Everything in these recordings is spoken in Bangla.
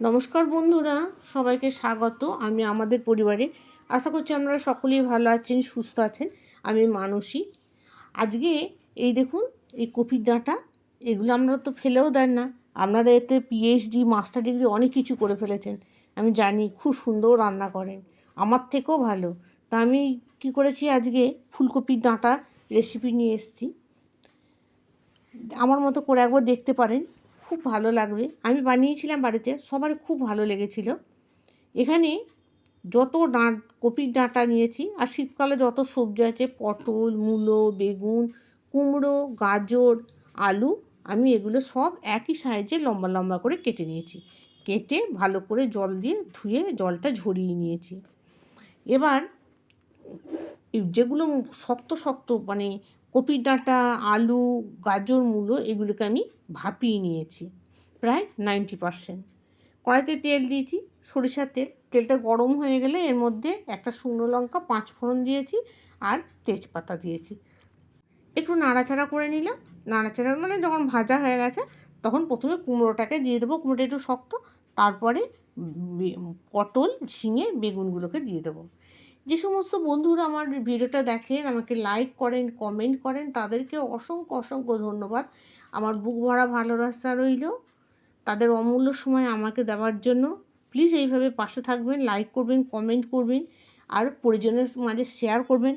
নমস্কার বন্ধুরা, সবাইকে স্বাগত। আমি আমাদের পরিবারে। আশা করছি আপনারা সকলেই ভালো আছেন, সুস্থ আছেন। আমি মানসী। আজকে এই দেখুন, এই কপির ডাঁটা, এগুলো আমরা তো ফেলেও দেন না। আপনারা এতে পিএইচডি মাস্টার ডিগ্রি অনেক কিছু করে ফেলেছেন। আমি জানি, খুব সুন্দর রান্না করেন। আমার থেকেও ভালো। তা আমি কি করেছি আজকে, ফুলকপির ডাঁটা রেসিপি নিয়ে এসেছি। আমার মতো করে একবার দেখতে পারেন। খুব ভালো লাগবে। আমি বানিয়েছিলাম বাড়িতে সবার খুব ভালো লেগেছিল। এখানে যত ডাঁট, কপির ডাঁটা নিয়েছি, আর শীতকালে যত সবজি আছে, পটল, মূলো, বেগুন, কুমড়ো, গাজর, আলু, আমি এগুলো সব একই সাইজে লম্বা লম্বা করে কেটে নিয়েছি। কেটে ভালো করে জল দিয়ে ধুয়ে জলটা ঝরিয়ে নিয়েছি। এবার, যেগুলো শক্ত শক্ত মানে কপির ডাঁটা, আলু, গাজর, মূলো এগুলোকে আমি ভাপিয়ে নিয়েছি, প্রায় নাইনটি পারসেন্ট। কড়াইতে তেল দিয়েছি, সরিষার তেল। তেলটা গরম হয়ে গেলে এর মধ্যে একটা শুকনো লঙ্কা, পাঁচ ফোড়ন দিয়েছি আর তেজপাতা দিয়েছি। একটু নাড়াচাড়া করে নিলাম। নাড়াচাড়া মানে যখন ভাজা হয়ে গেছে, তখন প্রথমে কুমড়োটাকে দিয়ে দেবো, কুমড়োটা একটু শক্ত। তারপরে পটল, ঝিঙে, বেগুনগুলোকে দিয়ে দেবো। যে সমস্ত বন্ধুরা আমার ভিডিওটা দেখেন, আমাকে লাইক করেন কমেন্ট করেন, তাদেরকে অসংখ্য অসংখ্য ধন্যবাদ। আমার বুক ভরা ভালো রাস্তা রইল। তাদের অমূল্য সময় আমাকে দেওয়ার জন্য। প্লিজ এইভাবে পাশে থাকবেন লাইক করবেন কমেন্ট করবেন, আর পরিজনের মাঝে শেয়ার করবেন।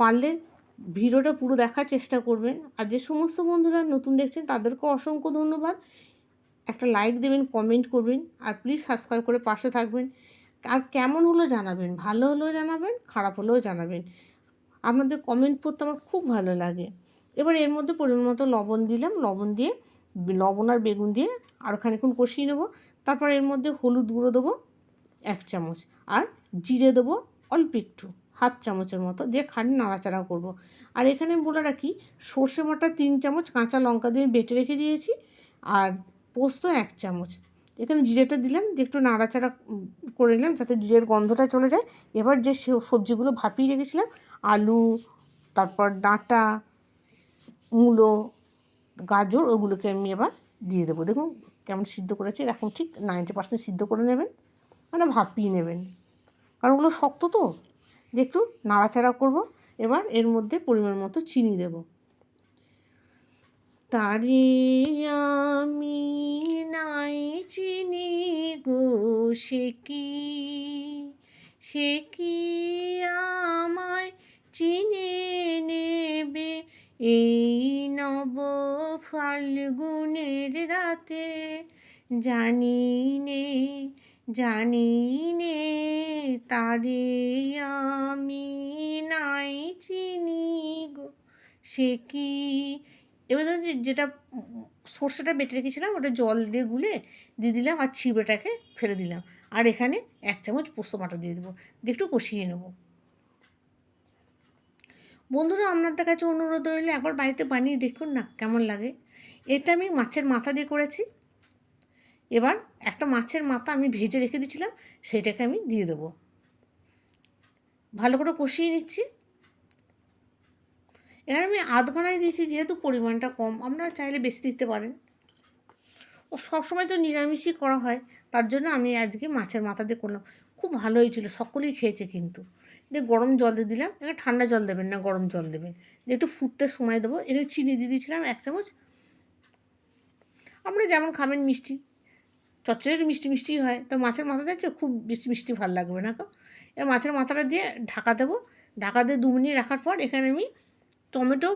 পারলে ভিডিওটা পুরো দেখার চেষ্টা করবেন। আর যে সমস্ত বন্ধুরা নতুন দেখছেন, তাদেরকে অসংখ্য ধন্যবাদ। একটা লাইক দেবেন কমেন্ট করবেন, আর প্লিজ সাবস্ক্রাইব করে পাশে থাকবেন। আর কেমন হলো জানাবেন? ভালো হলেও জানাবেন, খারাপ হলেও জানাবেন। আপনাদের কমেন্ট পড়তে আমার খুব ভালো লাগে। এবার এর মধ্যে পরিমাণ মতো লবণ দিলাম। লবণ দিয়ে লবণ আর বেগুন দিয়ে আরও খানিক্ষণ কষিয়ে নেব। তারপর এর মধ্যে হলুদ গুঁড়ো দেবো এক চামচ আর জিরে দেবো অল্প একটু, হাফ চামচের মতো দিয়ে খানি নাড়াচাড়া করব। আর এখানে বলে রাখি, সর্ষে বাটা তিন চামচ, কাঁচা লঙ্কা দিয়ে বেটে রেখে দিয়েছি। আর পোস্ত এক চামচ। এখানে জিরেটা দিলাম, যে একটু নাড়াচাড়া করে নিলাম যাতে জিরের গন্ধটা চলে যায়। এবার যে সবজিগুলো ভাপিয়ে রেখেছিলাম, আলু, তারপর ডাঁটা, মূলো, গাজর, ওগুলোকে আমি এবার দিয়ে দেবো। দেখুন কেমন সিদ্ধ করেছি এখন ঠিক নাইনটি পার্সেন্ট সিদ্ধ করে নেবেন মানে ভাপিয়ে নেবেন। কারণ ওগুলো শক্ত তো, যে একটু নাড়াচাড়া করব, এবার এর মধ্যে পরিমাণ মতো চিনি দেব। তারে আমি নাই চিনি গো, সে কি? সে কি আমায় চিনে নেবে এই নব ফাল্গুনের রাতে? জানি নে জানি নে, তারে আমি নাই চিনি গো, সে কি? এবার ধরুন যে যেটা সর্ষেটা বেটে রেখেছিলাম, ওটা জল দিয়ে গুলে দিয়ে দিলাম আর ছিপেটাকে ফেলে দিলাম। আর এখানে এক চামচ পোস্ত বাটা দিয়ে দেবো। দিয়ে একটু কষিয়ে নেব। বন্ধুরা, আপনাদের কাছে অনুরোধ রইলে, একবার বাড়িতে বানিয়ে দেখুন না কেমন লাগে। এটা আমি মাছের মাথা দিয়ে করেছি। এবার একটা মাছের মাথা আমি ভেজে রেখে দিয়েছিলাম সেটাকে আমি দিয়ে দেবো। ভালো করে কষিয়ে নিচ্ছি। এবার আমি আধ ঘন্টায় দিয়েছি, যেহেতু পরিমাণটা কম, আপনারা চাইলে বেশি দিতে পারেন। ও সবসময় তো নিরামিষই করা হয়, তার জন্য আমি আজকে মাছের মাথা দিয়ে করলাম। খুব ভালো হয়েছিল, সকলেই খেয়েছে কিন্তু। দিয়ে গরম জল দিয়ে দিলাম এখানে ঠান্ডা জল দেবেন না, গরম জল দেবেন। একটু ফুটতে সময় দেবো, এখানে চিনি দিয়ে দিয়েছিলাম এক চামচ। আপনারা যেমন খাবেন মিষ্টি, চচ্চড়ির মিষ্টি মিষ্টি হয়, তো মাছের মাথা দিচ্ছে খুব বেশি মিষ্টি ভালো লাগবে না তো এবার মাছের মাথাটা দিয়ে ঢাকা দেবো, ঢাকা দিয়ে দু মিনিট রাখার পর এখানে আমি টমেটো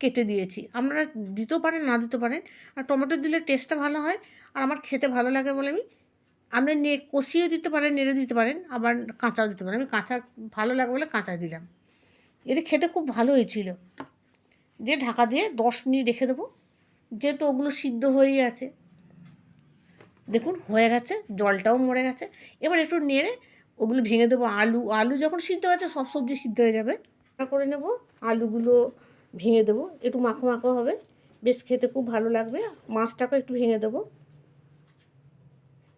কেটে দিয়েছি। আপনারা দিতেও পারেন, না দিতে পারেন। আর টমেটো দিলে টেস্টটা ভালো হয় আর আমার খেতে ভালো লাগে বলে আমি, আপনি নে কষিয়ে দিতে পারেন, নেড়ে দিতে পারেন, আবার কাঁচাও দিতে পারেন। আমি কাঁচা ভালো লাগে বলে কাঁচা দিলাম। এটা খেতে খুব ভালো হয়েছিল। দিয়ে ঢাকা দিয়ে দশ মিনিট রেখে দেবো। যেহেতু ওগুলো সিদ্ধ হয়েই আছে। দেখুন, হয়ে গেছে, জলটাও মরে গেছে। এবার একটু নেড়ে ওগুলো ভেঙে দেবো আলু। আলু যখন সিদ্ধ হয়েছে, সব সবজি সিদ্ধ হয়ে যাবে। করে নেব, আলুগুলো ভেঙে দেবো, একটু মাখো মাখো হবে। বেশ খেতে খুব ভালো লাগবে মাছটাকে একটু ভেঙে দেবো।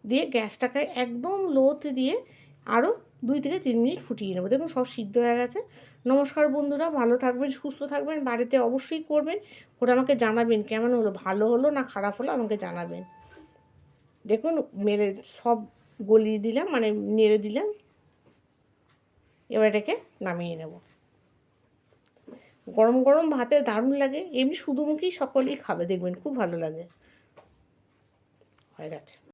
দিয়ে গ্যাসটাকে একদম লোতে দিয়ে আরও দুই থেকে তিন মিনিট ফুটিয়ে নেব। দেখুন সব সিদ্ধ হয়ে গেছে। নমস্কার বন্ধুরা, ভালো থাকবেন, সুস্থ থাকবেন, বাড়িতে অবশ্যই করবেন। ওটা আমাকে জানাবেন কেমন হলো, ভালো হলো না খারাপ হলো, আমাকে জানাবেন। দেখুন, মেরে সব গলিয়ে দিলাম মানে নেড়ে দিলাম। এবার এটাকে নামিয়ে নেব। গরম গরম ভাতে দারুণ লাগে। এমনি শুধু মুখেই সকলেই খাবে, দেখবেন খুব ভালো লাগে। হয়ে গেছে।